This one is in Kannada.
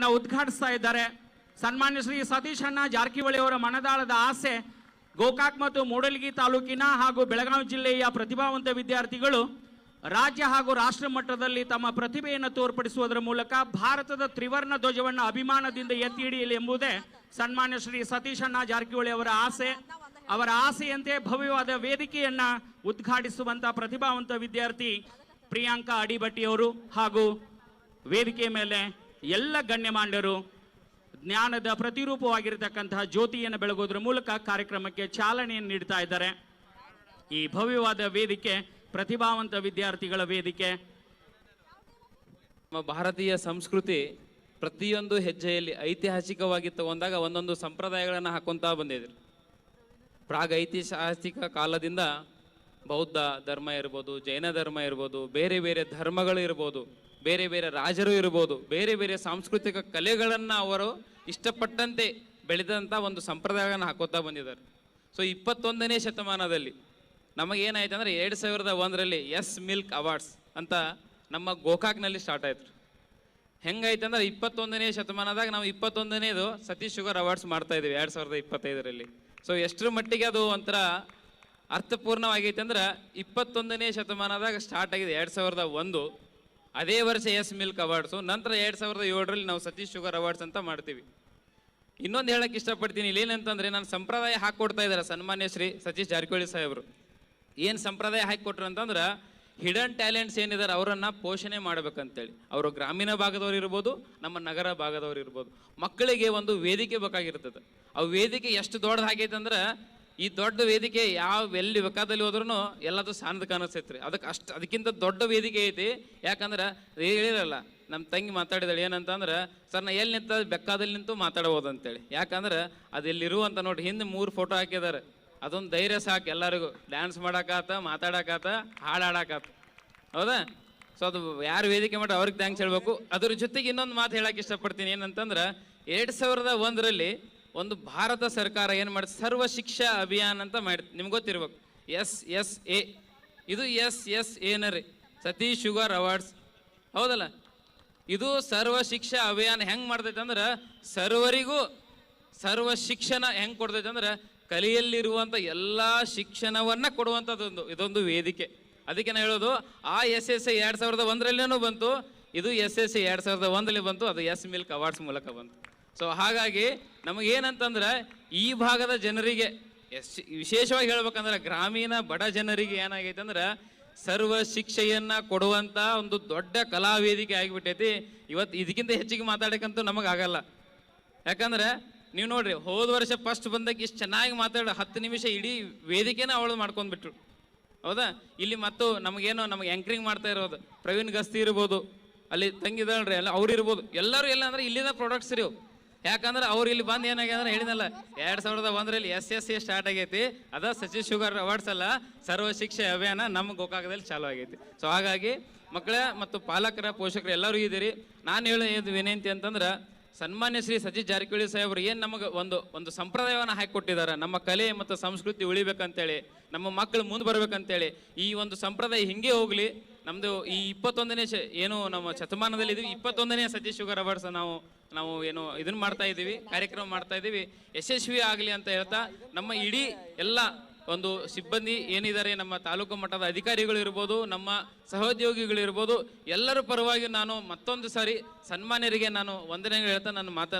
ಅವಾರ್ಡ್ನ ಉದ್ಘಾಟಿಸ್ತಾ ಇದ್ದಾರೆ. ಸನ್ಮಾನ್ಯ ಶ್ರೀ ಸತೀಶ್ ಅಣ್ಣ ಜಾರಕಿಹೊಳಿ ಅವರ ಮನದಾಳದ ಆಸೆ, ಗೋಕಾಕ್ ಮತ್ತು ಮೂಡಲಗಿ ತಾಲೂಕಿನ ಹಾಗೂ ಬೆಳಗಾವಿ ಜಿಲ್ಲೆಯ ಪ್ರತಿಭಾವಂತ ವಿದ್ಯಾರ್ಥಿಗಳು, ರಾಜ್ಯ ಹಾಗೂ ರಾಷ್ಟ್ರ ಮಟ್ಟದಲ್ಲಿ ತಮ್ಮ ಪ್ರತಿಭೆಯನ್ನು ತೋರ್ಪಡಿಸುವುದರ ಮೂಲಕ ಭಾರತದ ತ್ರಿವರ್ಣ ಧ್ವಜವನ್ನು ಅಭಿಮಾನದಿಂದ ಎತ್ತಿ ಹಿಡಿಯಲಿ ಎಂಬುದೇ ಸನ್ಮಾನ್ಯ ಶ್ರೀ ಸತೀಶ್ ಅಣ್ಣ ಜಾರಕಿಹೊಳಿ ಅವರ ಆಸೆ. ಅವರ ಆಸೆಯಂತೆ ಭವ್ಯವಾದ ವೇದಿಕೆಯನ್ನ ಉದ್ಘಾಟಿಸುವಂತ ಪ್ರತಿಭಾವಂತ ವಿದ್ಯಾರ್ಥಿ ಪ್ರಿಯಾಂಕಾ ಅಡಿಭಟ್ಟಿಯವರು ಹಾಗೂ ವೇದಿಕೆ ಮೇಲೆ ಎಲ್ಲ ಗಣ್ಯಮಾನ್ಯರು ಜ್ಞಾನದ ಪ್ರತಿರೂಪವಾಗಿರತಕ್ಕಂತಹ ಜ್ಯೋತಿಯನ್ನು ಬೆಳಗೋದ್ರ ಮೂಲಕ ಕಾರ್ಯಕ್ರಮಕ್ಕೆ ಚಾಲನೆಯನ್ನು ನೀಡ್ತಾ ಇದ್ದಾರೆ. ಈ ಭವ್ಯವಾದ ವೇದಿಕೆ, ಪ್ರತಿಭಾವಂತ ವಿದ್ಯಾರ್ಥಿಗಳ ವೇದಿಕೆ. ನಮ್ಮ ಭಾರತೀಯ ಸಂಸ್ಕೃತಿ ಪ್ರತಿಯೊಂದು ಹೆಜ್ಜೆಯಲ್ಲಿ ಐತಿಹಾಸಿಕವಾಗಿ ತಗೊಂಡಾಗ ಒಂದೊಂದು ಸಂಪ್ರದಾಯಗಳನ್ನು ಹಾಕೊಂತ ಬಂದಿದೆ. ಪ್ರಾಗ್ ಐತಿಹಾಸಿಕ ಕಾಲದಿಂದ ಬೌದ್ಧ ಧರ್ಮ ಇರ್ಬೋದು, ಜೈನ ಧರ್ಮ ಇರ್ಬೋದು, ಬೇರೆ ಬೇರೆ ಧರ್ಮಗಳು ಇರ್ಬೋದು. ಬೇರೆ ಬೇರೆ ರಾಜರು ಇರ್ಬೋದು, ಬೇರೆ ಬೇರೆ ಸಾಂಸ್ಕೃತಿಕ ಕಲೆಗಳನ್ನು ಅವರು ಇಷ್ಟಪಟ್ಟಂತೆ ಬೆಳೆದಂಥ ಒಂದು ಸಂಪ್ರದಾಯವನ್ನು ಹಾಕೋತಾ ಬಂದಿದ್ದಾರೆ. ಸೊ ಇಪ್ಪತ್ತೊಂದನೇ ಶತಮಾನದಲ್ಲಿ ನಮಗೇನಾಯ್ತು ಅಂದರೆ ಎರಡು ಸಾವಿರದ ಒಂದರಲ್ಲಿ ಎಸ್ ಮಿಲ್ಕ್ ಅವಾರ್ಡ್ಸ್ ಅಂತ ನಮ್ಮ ಗೋಕಾಕ್ನಲ್ಲಿ ಸ್ಟಾರ್ಟ್ ಆಯ್ತು. ಹೆಂಗಾಯ್ತು ಅಂದ್ರೆ ಇಪ್ಪತ್ತೊಂದನೇ ಶತಮಾನದಾಗ ನಾವು ಇಪ್ಪತ್ತೊಂದನೇದು ಸತೀಶ್ ಶುಗರ್ ಅವಾರ್ಡ್ಸ್ ಮಾಡ್ತಾ ಇದ್ದೀವಿ ಎರಡು ಸಾವಿರದ ಇಪ್ಪತ್ತೈದರಲ್ಲಿ. ಸೊ ಎಷ್ಟರ ಮಟ್ಟಿಗೆ ಅದು ಒಂಥರ ಅರ್ಥಪೂರ್ಣವಾಗೈತೆ ಅಂದ್ರೆ ಇಪ್ಪತ್ತೊಂದನೇ ಶತಮಾನದಾಗ ಸ್ಟಾರ್ಟ್ ಆಗಿದೆ ಎರಡು ಸಾವಿರದ ಒಂದು. ಅದೇ ವರ್ಷ ಎಸ್ ಮಿಲ್ಕ್ ಅವಾರ್ಡ್ಸು ನಂತರ ಎರಡು ಸಾವಿರದ ಏಳರಲ್ಲಿ ನಾವು ಸತೀಶ್ ಶುಗರ್ ಅವಾರ್ಡ್ಸ್ ಅಂತ ಮಾಡ್ತೀವಿ. ಇನ್ನೊಂದು ಹೇಳಕ್ಕೆ ಇಷ್ಟಪಡ್ತೀನಿ, ಇಲ್ಲಿ ಏನಂತಂದ್ರೆ ನಾನು ಸಂಪ್ರದಾಯ ಹಾಕ್ಕೊಡ್ತಾ ಇದ್ದಾರೆ ಸನ್ಮಾನ್ಯ ಶ್ರೀ ಸತೀಶ್ ಜಾರಕಿಹೊಳಿ ಸಾಹೇಬರು. ಏನು ಸಂಪ್ರದಾಯ ಹಾಕಿಕೊಟ್ರು ಅಂತಂದ್ರೆ ಹಿಡನ್ ಟ್ಯಾಲೆಂಟ್ಸ್ ಏನಿದ್ದಾರೆ ಅವರನ್ನು ಪೋಷಣೆ ಮಾಡ್ಬೇಕಂತೇಳಿ. ಅವರು ಗ್ರಾಮೀಣ ಭಾಗದವ್ರು ಇರ್ಬೋದು, ನಮ್ಮ ನಗರ ಭಾಗದವ್ರು ಇರ್ಬೋದು. ಮಕ್ಕಳಿಗೆ ಒಂದು ವೇದಿಕೆ ಬೇಕಾಗಿರ್ತದೆ. ಆ ವೇದಿಕೆ ಎಷ್ಟು ದೊಡ್ಡದಾಗೈತೆ ಅಂದ್ರೆ ಈ ದೊಡ್ಡ ವೇದಿಕೆ ಯಾವ ಎಲ್ಲಿ ಬೇಕಾದಲ್ಲಿ ಹೋದ್ರೂ ಎಲ್ಲದು ಸಣ್ಣದು ಕಾಣಿಸ್ತೈತ್ರಿ. ಅದಕ್ಕೆ ಅಷ್ಟು ಅದಕ್ಕಿಂತ ದೊಡ್ಡ ವೇದಿಕೆ ಐತಿ. ಯಾಕಂದ್ರೆ ಹೇಳಿರಲ್ಲ ನಮ್ಮ ತಂಗಿ ಮಾತಾಡಿದಾಳೆ ಏನಂತಂದ್ರೆ, ಸರ್, ನಾ ಎಲ್ಲಿ ನಿಂತ, ಬೆಕ್ಕಾದಲ್ಲಿ ನಿಂತು ಮಾತಾಡ್ಬೋದು ಅಂತೇಳಿ. ಯಾಕಂದ್ರೆ ಅದು ಇಲ್ಲಿರುವಂತ ನೋಡಿ ಹಿಂದೆ ಮೂರು ಫೋಟೋ ಹಾಕಿದ್ದಾರೆ ಅದೊಂದು ಧೈರ್ಯ ಸಾಕು ಎಲ್ಲರಿಗೂ. ಡ್ಯಾನ್ಸ್ ಮಾಡಾಕಾತ ಮಾತಾಡೋಕ್ಕಾತ ಹಾಡಾಡಕಾತ. ಹೌದಾ? ಸೊ ಅದು ಯಾರು ವೇದಿಕೆ ಮಾಡಿ ಅವ್ರಿಗೆ ಥ್ಯಾಂಕ್ಸ್ ಹೇಳ್ಬೇಕು. ಅದ್ರ ಜೊತೆಗೆ ಇನ್ನೊಂದು ಮಾತು ಹೇಳಕ್ಕೆ ಇಷ್ಟಪಡ್ತೀನಿ ಏನಂತಂದ್ರೆ, ಎರಡು ಸಾವಿರದ ಒಂದರಲ್ಲಿ ಒಂದು ಭಾರತ ಸರ್ಕಾರ ಏನು ಮಾಡಿ ಸರ್ವ ಶಿಕ್ಷಾ ಅಭಿಯಾನ ಅಂತ ಮಾಡಿ ನಿಮ್ಗೆ ಗೊತ್ತಿರ್ಬೇಕು. S S, A. ಇದು ಎಸ್ ಎಸ್ ಏನರಿ ಸತೀಶ್ ಶುಗರ್ ಅವಾರ್ಡ್ಸ್. ಹೌದಲ್ಲ? ಇದು ಸರ್ವ ಶಿಕ್ಷಾ ಅಭಿಯಾನ ಹೆಂಗೆ ಮಾಡ್ತೈತೆ ಅಂದ್ರೆ ಸರ್ವರಿಗೂ ಸರ್ವ ಶಿಕ್ಷಣ ಹೆಂಗೆ ಕೊಡ್ತೈತೆ ಅಂದ್ರೆ ಕಲಿಯಲ್ಲಿರುವಂಥ ಎಲ್ಲ ಶಿಕ್ಷಣವನ್ನು ಕೊಡುವಂಥದ್ದೊಂದು ಇದೊಂದು ವೇದಿಕೆ. ಅದಕ್ಕೆ ನಾನು ಹೇಳೋದು, ಆ ಎಸ್ ಎಸ್ ಎರಡು ಸಾವಿರದ ಒಂದರಲ್ಲೇನೂ ಬಂತು, ಇದು ಎಸ್ ಎಸ್ ಎರಡು ಸಾವಿರದ ಒಂದರಲ್ಲಿ ಬಂತು, ಅದು ಎಸ್ ಮಿಲ್ಕ್ ಅವಾರ್ಡ್ಸ್ ಮೂಲಕ ಬಂತು. ಸೊ ಹಾಗಾಗಿ ನಮಗೇನಂತಂದ್ರೆ ಈ ಭಾಗದ ಜನರಿಗೆ, ಎಸ್, ವಿಶೇಷವಾಗಿ ಹೇಳ್ಬೇಕಂದ್ರೆ ಗ್ರಾಮೀಣ ಬಡ ಜನರಿಗೆ ಏನಾಗೈತೆ ಅಂದ್ರೆ ಸರ್ವ ಶಿಕ್ಷೆಯನ್ನ ಕೊಡುವಂತ ಒಂದು ದೊಡ್ಡ ಕಲಾ ವೇದಿಕೆ ಆಗಿಬಿಟ್ಟೈತಿ. ಇವತ್ತು ಇದಕ್ಕಿಂತ ಹೆಚ್ಚಿಗೆ ಮಾತಾಡಕ್ಕಂತೂ ನಮಗಾಗಲ್ಲ. ಯಾಕಂದ್ರೆ ನೀವು ನೋಡ್ರಿ, ಹೋದ ವರ್ಷ ಫಸ್ಟ್ ಬಂದಾಗ ಇಷ್ಟು ಚೆನ್ನಾಗಿ ಮಾತಾಡ, ಹತ್ತು ನಿಮಿಷ ಇಡೀ ವೇದಿಕೆನ ಅವಳು ಮಾಡ್ಕೊಂಡ್ಬಿಟ್ರು. ಹೌದಾ? ಇಲ್ಲಿ ಮತ್ತು ನಮಗೇನೋ ನಮಗೆ ಆ್ಯಂಕ್ರಿಂಗ್ ಮಾಡ್ತಾ ಇರೋದು, ಪ್ರವೀಣ್ ಗಸ್ತಿ ಇರ್ಬೋದು, ಅಲ್ಲಿ ತಂಗಿದಳ್ರಿ, ಎಲ್ಲ ಅವ್ರು ಇರ್ಬೋದು ಎಲ್ಲರೂ ಎಲ್ಲ ಅಂದ್ರೆ ಇಲ್ಲಿನ ಪ್ರಾಡಕ್ಟ್ಸ್ ರೀ. ಯಾಕಂದ್ರೆ ಅವ್ರು ಇಲ್ಲಿ ಬಂದು ಏನಾಗಿದೆ ಅಂದ್ರೆ ಹೇಳಿದಲ್ಲ ಎರಡ್ ಸಾವಿರದ ಒಂದರಲ್ಲಿ ಎಸ್ ಎಸ್ ಸಿ ಸ್ಟಾರ್ಟ್ ಆಗೈತಿ. ಅದ ಸಚಿವ್ ಶುಗರ್ ಅವಾರ್ಡ್ಸ್ ಅಲ್ಲ, ಸರ್ವ ಶಿಕ್ಷೆ ಅಭಿಯಾನ ನಮ್ಮ ಗೋಕಾಕದಲ್ಲಿ ಚಾಲು ಆಗೈತಿ. ಸೊ ಹಾಗಾಗಿ ಮಕ್ಕಳ ಮತ್ತು ಪಾಲಕರ ಪೋಷಕರು ಎಲ್ಲರೂ ಇದ್ದೀರಿ. ನಾನು ಹೇಳೋದು ವಿನಂತಿ ಅಂತಂದ್ರೆ, ಸನ್ಮಾನ್ಯ ಶ್ರೀ ಸಚಿನ್ ಜಾರಕಿಹೊಳಿ ಸಾಹೇಬರು ಏನು ನಮಗೆ ಒಂದು ಒಂದು ಸಂಪ್ರದಾಯವನ್ನು ಹಾಕಿಕೊಟ್ಟಿದ್ದಾರೆ ನಮ್ಮ ಕಲೆ ಮತ್ತು ಸಂಸ್ಕೃತಿ ಉಳಿಬೇಕಂತೇಳಿ, ನಮ್ಮ ಮಕ್ಕಳು ಮುಂದೆ ಬರ್ಬೇಕಂತೇಳಿ, ಈ ಒಂದು ಸಂಪ್ರದಾಯ ಹಿಂಗೆ ಹೋಗಲಿ ನಮ್ಮದು ಈ ಇಪ್ಪತ್ತೊಂದನೇ ಏನು ನಮ್ಮ ಶತಮಾನದಲ್ಲಿ ಇದೀವಿ. ಇಪ್ಪತ್ತೊಂದನೇ ಸತೀಶ್ ಶುಗರ್ ಅವಾರ್ಡ್ಸ್ ನಾವು ನಾವು ಏನು ಇದನ್ನ ಮಾಡ್ತಾ ಇದ್ದೀವಿ ಕಾರ್ಯಕ್ರಮ ಮಾಡ್ತಾ ಇದ್ದೀವಿ ಯಶಸ್ವಿ ಆಗಲಿ ಅಂತ ಹೇಳ್ತಾ ನಮ್ಮ ಇಡೀ ಎಲ್ಲ ಒಂದು ಸಿಬ್ಬಂದಿ ಏನಿದ್ದಾರೆ, ನಮ್ಮ ತಾಲೂಕು ಮಟ್ಟದ ಅಧಿಕಾರಿಗಳು ಇರ್ಬೋದು, ನಮ್ಮ ಸಹೋದ್ಯೋಗಿಗಳು ಇರ್ಬೋದು, ಎಲ್ಲರ ಪರವಾಗಿ ನಾನು ಮತ್ತೊಂದು ಸಾರಿ ಸನ್ಮಾನ್ಯರಿಗೆ ನಾನು ವಂದನೆಗಳು ಹೇಳ್ತಾ ನನ್ನ ಮಾತನ್ನು